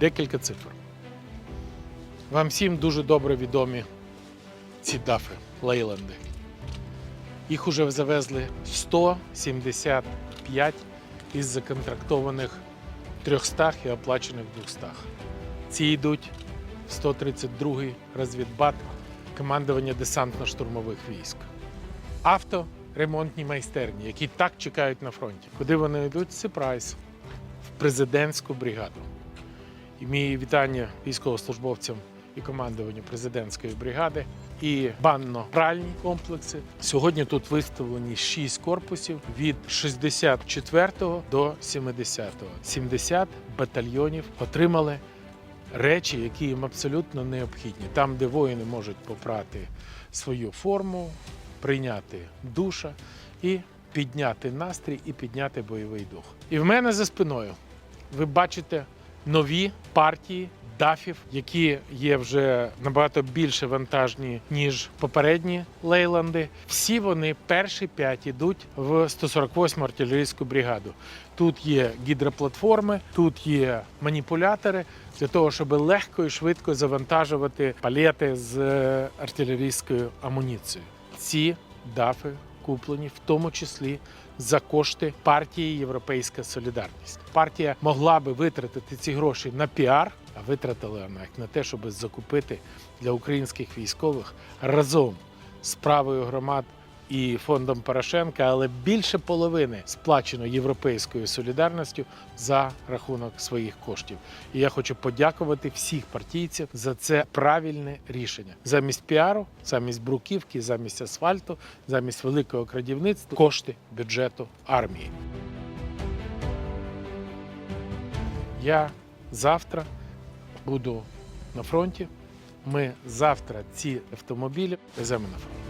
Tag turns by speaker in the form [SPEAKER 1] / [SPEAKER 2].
[SPEAKER 1] Декілька цифр. Вам всім дуже добре відомі ці дафи, лейланди. Їх уже завезли 175 із законтрактованих 300 і оплачених 200. Ці йдуть в 132-й розвідбат командування десантно-штурмових військ. Авто ремонтні майстерні, які так чекають на фронті. Куди вони йдуть? Сюрприз в президентську бригаду. І мої вітання військовослужбовцям і командуванню президентської бригади і банно-пральні комплекси. Сьогодні тут виставлені 6 корпусів від 64 до 70. 70 батальйонів отримали речі, які їм абсолютно необхідні. Там, де воїни можуть попрати свою форму, прийняти душа і підняти настрій і підняти бойовий дух. І в мене за спиною ви бачите нові партії дафів, які є вже набагато більше вантажні, ніж попередні лейланди. Всі вони перші п'ять ідуть в 148-му артилерійську бригаду. Тут є гідроплатформи, тут є маніпулятори для того, щоб легко і швидко завантажувати палети з е, артилерійською амуніцією. Ці дафи куплені в тому числі за кошти партії Європейська Солідарність. Партія могла би витратити ці гроші на піар, а витратила вона їх на те, щоб закупити для українських військових разом з правою громад і фондом Порошенка, але більше половини сплачено європейською солідарністю за рахунок своїх коштів. І я хочу подякувати всіх партійців за це правильне рішення. Замість піару, замість бруківки, замість асфальту, замість великого крадівництва кошти бюджету армії. Я завтра буду на фронті. Ми завтра ці автомобілі веземо на фронт.